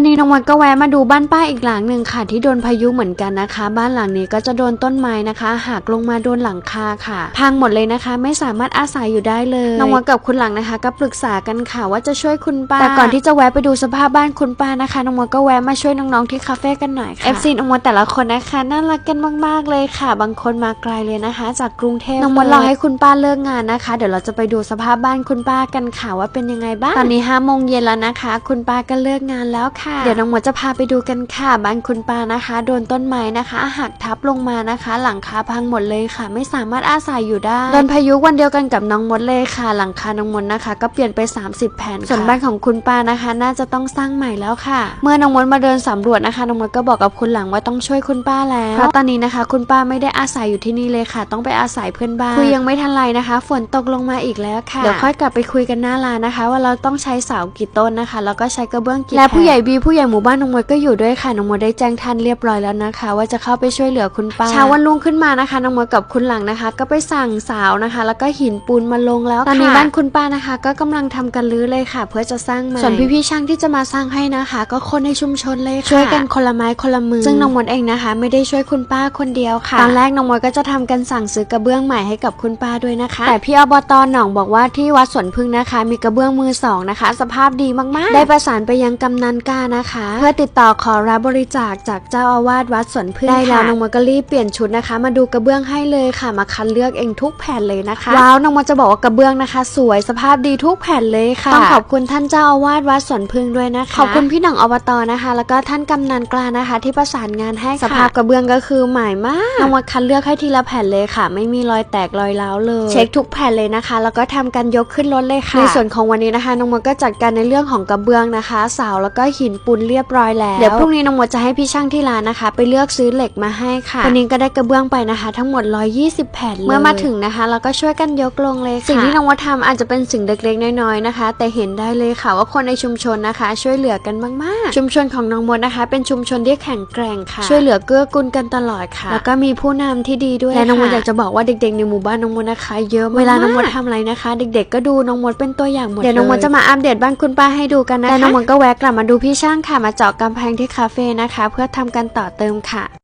วันนี้น้องมดก็แวะมาดูบ้านป้าอีกหลังหนึ่งค่ะ ที่โดนพายุเหมือนกันนะคะ บ้านหลังนี้ก็จะโดนต้นไม้นะคะหักลงมาโดนหลังคาค่ะ พังหมดเลยนะคะ ไม่สามารถอาศัยอยู่ได้เลยน้องมดกับคุณหลังนะคะ ก็ปรึกษากันค่ะว่าจะช่วยคุณป้าแต่ก่อนที่จะแวะไปดูสภาพบ้านคุณป้านะคะน้องมดก็แวะมาช่วยน้องๆที่คาเฟ่กันหน่อยค่ะ FC น้องมดแต่ละคนนะคะน่ารักกันมากๆเลยค่ะ บางคนมาไกลเลยนะคะ จากกรุงเทพน้องมดรอให้คุณป้าเลิกงานนะคะ เดี๋ยวเราจะไปดูสภาพบ้านคุณป้ากันค่ะว่าเป็นยังไงบ้างตอนนี้ห้าโมงเย็นแล้วนะคะ คุณป้าก็เลิกงานแล้วค่ะเดี๋ยวน้องมดจะพาไปดูกันค่ะ บ้านคุณป้านะคะ โดนต้นไม้นะคะหักทับลงมานะคะ หลังคาพังหมดเลยค่ะ ไม่สามารถอาศัยอยู่ได้โดนพายุวันเดียวกันกับน้องมดเลยค่ะ หลังคาน้องมดนะคะ ก็เปลี่ยนไป 30 แผ่นค่ะส่วนบ้านของคุณป้านะคะ น่าจะต้องสร้างใหม่แล้วค่ะ เมื่อน้องมดมาเดินสำรวจนะคะน้องมดก็บอกกับคุณหลังว่าต้องช่วยคุณป้าแล้วเพราะตอนนี้นะคะ คุณป้าไม่ได้อาศัยอยู่ที่นี่เลยค่ะ ต้องไปอาศัยเพื่อนบ้านคุยยังไม่ทันไรนะคะ ฝนตกลงมาอีกแล้วค่ะเดี๋ยวค่อยกลับไปคุยกันหน้าร้านนะคะ ว่าเราต้องใช้เสากี่ต้นนะคะ แล้วก็ใช้กระเบื้องกี่และผู้ใหญ่บีผู้ใหญ่หมู่บ้านน้องมดก็อยู่ด้วยค่ะน้องมดได้แจ้งท่านเรียบร้อยแล้วนะคะ ว่าจะเข้าไปช่วยเหลือคุณป้าเช้าวันรุ่งขึ้นมานะคะน้องมดกับคุณหลังนะคะ ก็ไปสั่งเสานะคะ แล้วก็หินปูนมาลงแล้วตอนนี้บ้านคุณป้านะคะ ก็กำลังทำกันรื้อเลยค่ะ เพื่อจะสร้างใหม่ส่วนพี่ๆช่างที่จะมาสร้างให้นะคะ ก็คนในชุมชนเลยค่ะช่วยกันคนละไม้คนละมือซึ่งน้องมดเองนะคะ ไม่ได้ช่วยคุณป้าคนเดียวค่ะตอนแรกน้องมดก็จะทำกันสั่งซื้อกระเบื้องใหม่ให้กับคุณป้าด้วยนะคะ แต่พี่อบตหนองบอกว่าที่วัดสวนพึ่งนะคะ มีกระเบื้องมือสองนะคะ สภาพดีมากๆ ได้ประสานไปยังกำนันก้านะคะ เพื่อติดต่อขอรับบริจาคจากเจ้าอาวาสวัดสวนพึ่งได้แล้วน้องมดก็รีบเปลี่ยนชุดนะคะ มาดูกระเบื้องให้เลยค่ะ มาคัดเลือกเองทุกแผ่นเลยนะคะว้าวน้องมดจะบอกว่ากระเบื้องนะคะ สวยสภาพดีทุกแผ่นเลยค่ะต้องขอบคุณท่านเจ้าอาวาสวัดสวนพึ่งด้วยนะคะขอบคุณพี่หน่องอบตนะคะ แล้วก็ท่านกำนันกล้านะคะ ที่ประสานงานให้ค่ะสภาพกระเบื้องก็คือใหม่มากน้องมดคัดเลือกให้ทีละแผ่นเลยค่ะ ไม่มีรอยแตกรอยร้าวเลย เช็คทุกแผ่นเลยนะคะ แล้วก็ทำการยกขึ้นรถเลยค่ะในส่วนของวันนี้นะคะน้องมดก็จัดการในเรื่องของกระเบื้องนะคะ เสาแล้วก็หินปูนเรียบร้อยแล้วเดี๋ยวพรุ่งนี้น้องมดจะให้พี่ช่างที่ร้านนะคะ ไปเลือกซื้อเหล็กมาให้ค่ะวันนี้ก็ได้กระเบื้องไปนะคะ ทั้งหมด 120 แผ่นเลยเมื่อมาถึงนะคะเราก็ช่วยกันยกลงเลยค่ะสิ่งที่น้องมดทำอาจจะเป็นสิ่งเล็กๆน้อยๆนะคะ แต่เห็นได้เลยค่ะว่าคนในชุมชนนะคะ ช่วยเหลือกันมากๆ ชุมชนของน้องมดนะคะ เป็นชุมชนที่แข็งแกร่งค่ะ ช่วยเหลือเกื้อกูลกันตลอดค่ะ แล้วก็มีผู้นำที่ดีด้วยและน้องมดอยากจะบอกว่าเด็กๆในหมู่บ้านน้องมดนะคะเยอะมากเวลาน้องมดทำอะไรนะคะ เด็กๆก็ดูน้องมดเป็นตัวอย่างหมดเดี๋ยวน้องมดจะมาอัปเดตบ้านคุณป้าให้ดูกันนะคะและน้องมดก็แวะกลับมาดูพี่ช่างค่ะมาเจาะกำแพงที่คาเฟ่นะคะ เพื่อทำการต่อเติมค่ะ